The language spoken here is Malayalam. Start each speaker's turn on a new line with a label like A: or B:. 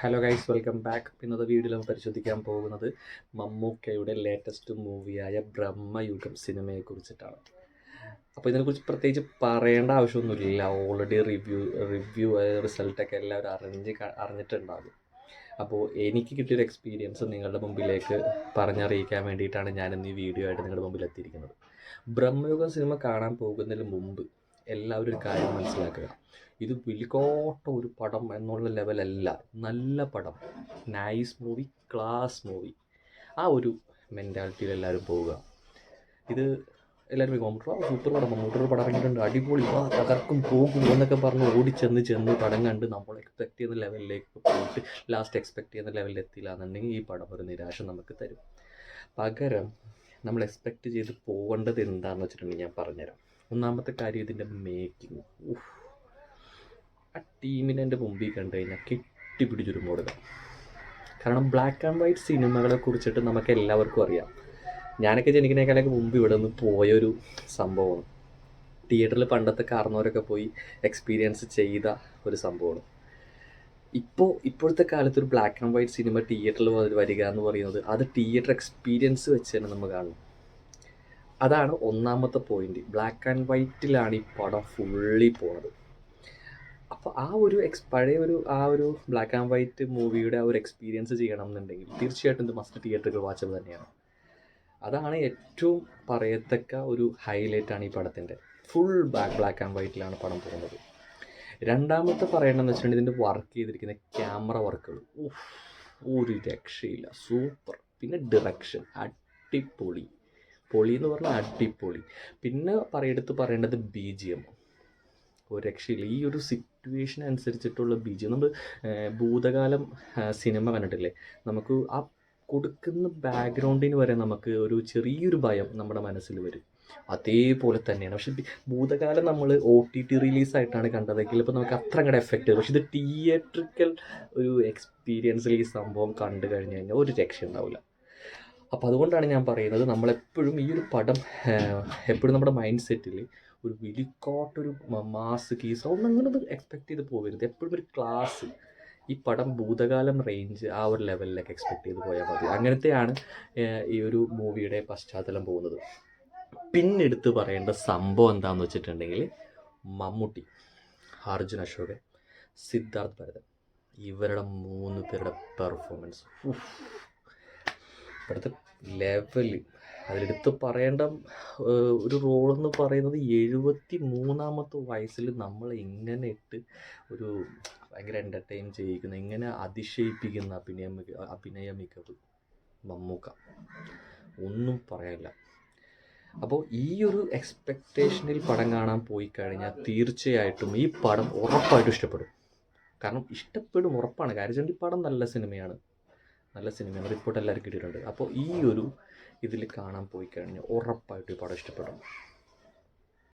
A: ഹലോ ഗൈസ് വെൽക്കം ബാക്ക് ഇന്നത്തെ വീഡിയോയിൽ നമ്മൾ പരിശോധിക്കാൻ പോകുന്നത് മമ്മൂക്കയുടെ ലേറ്റസ്റ്റ് മൂവിയായ ബ്രഹ്മയുഗം സിനിമയെ കുറിച്ചിട്ടാണ്. അപ്പോൾ ഇതിനെക്കുറിച്ച് പ്രത്യേകിച്ച് പറയേണ്ട ആവശ്യമൊന്നുമില്ല. ഓൾറെഡി റിവ്യൂ റിവ്യൂ റിസൾട്ടൊക്കെ എല്ലാവരും അറിഞ്ഞ് അറിഞ്ഞിട്ടുണ്ടാകും. അപ്പോൾ എനിക്ക് കിട്ടിയൊരു എക്സ്പീരിയൻസ് നിങ്ങളുടെ മുമ്പിലേക്ക് പറഞ്ഞറിയിക്കാൻ വേണ്ടിയിട്ടാണ് ഞാൻ ഇന്ന് ഈ വീഡിയോ ആയിട്ട് നിങ്ങളുടെ മുമ്പിൽ എത്തിയിരിക്കുന്നത്. ബ്രഹ്മയുഗം സിനിമ കാണാൻ പോകുന്നതിന് മുമ്പ് എല്ലാവരും ഒരു കാര്യം മനസ്സിലാക്കുക. ഇത് വിൽക്കോട്ട ഒരു പടം എന്നുള്ള ലെവലല്ല നല്ല പടം. നൈസ് മൂവി ക്ലാസ് മൂവി ആ ഒരു മെന്റാലിറ്റിയിൽ എല്ലാവരും പോവുക. ഇത് എല്ലാവരും മമ്മൂട്ടർ സൂപ്പർ പടം മമ്മൂട്ടർ പടം ഇറങ്ങിയിട്ടുണ്ട്. അടിപൊളി ആ തകർക്കും പോകും എന്നൊക്കെ പറഞ്ഞ് ഓടി ചെന്ന് ചെന്ന് പടം കണ്ട് നമ്മൾ എക്സ്പെക്ട് ചെയ്യുന്ന ലെവലിലേക്ക് പോയിട്ട് ലാസ്റ്റ് എക്സ്പെക്ട് ചെയ്യുന്ന ലെവലിൽ എത്തിയില്ല എന്നുണ്ടെങ്കിൽ ഈ പടം ഒരു നിരാശ നമുക്ക് തരും. പകരം നമ്മൾ എക്സ്പെക്ട് ചെയ്ത് പോകേണ്ടത് എന്താണെന്ന് വെച്ചിട്ടുണ്ടെങ്കിൽ ഞാൻ പറഞ്ഞുതരാം. ഒന്നാമത്തെ കാര്യം ഇതിന്റെ മേക്കിംഗ് ആ ടീമിനെ എന്റെ മുമ്പിൽ കണ്ടു കഴിഞ്ഞാൽ കെട്ടിപ്പിടിച്ചൊരു മോഡൽ കാരണം ബ്ലാക്ക് ആൻഡ് വൈറ്റ് സിനിമകളെ കുറിച്ചിട്ട് നമുക്ക് എല്ലാവർക്കും അറിയാം. ഞാനൊക്കെ ജനിക്കുന്നേക്കാളൊക്കെ മുമ്പ് ഇവിടെ നിന്ന് പോയൊരു സംഭവമാണ്. തിയേറ്ററിൽ പണ്ടത്തെ കാരണവരൊക്കെ പോയി എക്സ്പീരിയൻസ് ചെയ്ത ഒരു സംഭവമാണ്. ഇപ്പോൾ ഇപ്പോഴത്തെ കാലത്ത് ഒരു ബ്ലാക്ക് ആൻഡ് വൈറ്റ് സിനിമ തിയേറ്ററിൽ വരിക എന്ന് പറയുന്നത് അത് തിയേറ്റർ എക്സ്പീരിയൻസ് വെച്ച് തന്നെ നമ്മൾ കാണും. അതാണ് ഒന്നാമത്തെ പോയിന്റ് ബ്ലാക്ക് ആൻഡ് വൈറ്റിലാണ് ഈ പടം ഫുള്ളി പോണത്. അപ്പോൾ ആ ഒരു എക്സ് പഴയ ഒരു ആ ഒരു ബ്ലാക്ക് ആൻഡ് വൈറ്റ് മൂവിയുടെ ആ ഒരു എക്സ്പീരിയൻസ് ചെയ്യണം എന്നുണ്ടെങ്കിൽ തീർച്ചയായിട്ടും ഇത് മസ്റ്റ് തിയേറ്ററുകൾ വാച്ചബിൾ തന്നെയാണ്. അതാണ് ഏറ്റവും പറയത്തക്ക ഒരു ഹൈലൈറ്റ് ആണ് ഈ പടത്തിന്റെ ഫുൾ ബാക്ക് ബ്ലാക്ക് ആൻഡ് വൈറ്റിലാണ് പടം പോകുന്നത്. രണ്ടാമത്തെ പറയണമെന്ന് വെച്ചിട്ടുണ്ടെങ്കിൽ ഇതിന്റെ വർക്ക് ചെയ്തിരിക്കുന്ന ക്യാമറ വർക്കുകൾ ഒരു രക്ഷയില്ല. സൂപ്പർ പിന്നെ ഡിറക്ഷൻ അടിപൊളി. പൊളി എന്ന് പറഞ്ഞാൽ അടിപൊളി. പിന്നെ പറയെടുത്ത് പറയേണ്ടത് ബി ജി എം ഒരു രക്ഷയില്ല. ഈ ഒരു സിറ്റുവേഷൻ അനുസരിച്ചിട്ടുള്ള ബി ജി നമ്മൾ ഭൂതകാലം സിനിമ കണ്ടിട്ടില്ലേ? നമുക്ക് ആ കൊടുക്കുന്ന ബാക്ക്ഗ്രൗണ്ടിന് വരെ നമുക്ക് ഒരു ചെറിയൊരു ഭയം നമ്മുടെ മനസ്സിൽ വരും. അതേപോലെ തന്നെയാണ്. പക്ഷെ ഭൂതകാലം നമ്മൾ ഒ ടി ടി റിലീസായിട്ടാണ് കണ്ടതെങ്കിൽ ഇപ്പോൾ നമുക്ക് അത്ര അങ്ങോട്ട് എഫക്റ്റ് പക്ഷെ ഇത് തിയേറ്ററിക്കൽ ഒരു എക്സ്പീരിയൻസിൽ ഈ സംഭവം കണ്ടു കഴിഞ്ഞ് കഴിഞ്ഞാൽ ഒരു രക്ഷ ഉണ്ടാവില്ല. അപ്പോൾ അതുകൊണ്ടാണ് ഞാൻ പറയുന്നത് നമ്മളെപ്പോഴും ഈ ഒരു പടം എപ്പോഴും നമ്മുടെ മൈൻഡ് സെറ്റിൽ ഒരു വിലിക്കോട്ടൊരു മാസ് കീസ് ഒന്നും അങ്ങനെ ഒന്ന് എക്സ്പെക്ട് ചെയ്ത് പോകരുത് എപ്പോഴും ഒരു ക്ലാസ് ഈ പടം ഭൂതകാലം റേഞ്ച് ആ ഒരു ലെവലിലേക്ക് എക്സ്പെക്ട് ചെയ്ത് പോയാൽ മതി. അങ്ങനത്തെയാണ് ഈ ഒരു മൂവിയുടെ പശ്ചാത്തലം പോകുന്നത്. പിന്നെ എടുത്ത് പറയേണ്ട സംഭവം എന്താണെന്ന് വെച്ചിട്ടുണ്ടെങ്കിൽ മമ്മൂട്ടി അർജുൻ അശോകൻ സിദ്ധാർത്ഥ് ഭരതൻ. ഇവരുടെ മൂന്ന് പേരുടെ പെർഫോമൻസ് ഇവിടുത്തെ ലെവൽ അതിലെടുത്ത് പറയേണ്ട ഒരു റോളെന്ന് പറയുന്നത് എഴുപത്തി മൂന്നാമത്തെ വയസ്സിൽ നമ്മൾ എങ്ങനെ ഇട്ട് ഒരു ഭയങ്കര എന്റർടൈൻ ചെയ്യിക്കുന്ന എങ്ങനെ അതിശയിപ്പിക്കുന്ന അഭിനയ അഭിനയ മികവ് മമ്മൂക്ക. ഒന്നും പറയാനില്ല. അപ്പോൾ ഈ ഒരു എക്സ്പെക്റ്റേഷനിൽ പടം കാണാൻ പോയി കഴിഞ്ഞാൽ തീർച്ചയായിട്ടും ഈ പടം ഉറപ്പായിട്ടും ഇഷ്ടപ്പെടും. കാരണം ഇഷ്ടപ്പെടും ഉറപ്പാണ്. കാര്യം ഈ പടം നല്ല സിനിമയാണ്. നല്ല സിനിമയാണ് റിപ്പോർട്ട് എല്ലാവരും കിട്ടിയിട്ടുണ്ട്. അപ്പോൾ ഈ ഒരു ഇതിൽ കാണാൻ പോയി കഴിഞ്ഞാൽ ഉറപ്പായിട്ടും ഈ പടം ഇഷ്ടപ്പെടും.